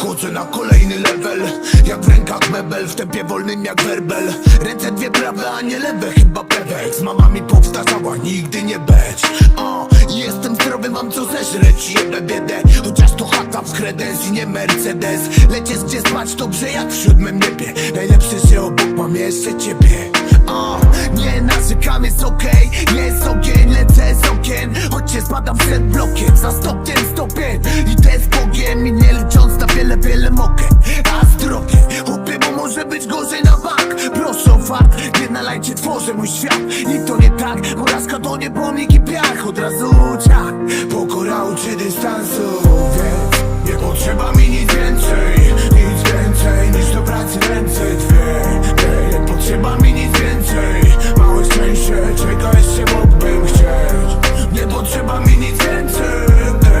Wchodzę na kolejny level. Jak w rękach mebel, w tempie wolnym jak werbel. Ręce dwie prawe, a nie lewe, chyba pewek. Mama mi powtarzała, nigdy nie beć. O, Jestem zdrowy, mam co zeżreć. Jebę biedę, chociaż to chata w kredens i nie Mercedes. Lecie gdzie spać dobrze jak w siódmym niebie. Najlepsze, że obok mam jeszcze ciebie. O, Nie narzekam, jest okej. Nie jest ogień, lecę z okien. Choć się spadam przed blokiem Za stopniem być gorzej na bank. Proszę o fakt, nie nalajcie, tworzę mój świat. I to nie tak, Moraska to nie pomnik i piach. Od razu ciach, pokora uczy dystansu. Więc nie potrzeba mi nic więcej Nic więcej niż do pracy ręce. Dwie nie, nie potrzeba mi nic więcej. Małe szczęście, czego jeszcze mógłbym chcieć? Nie potrzeba mi nic więcej.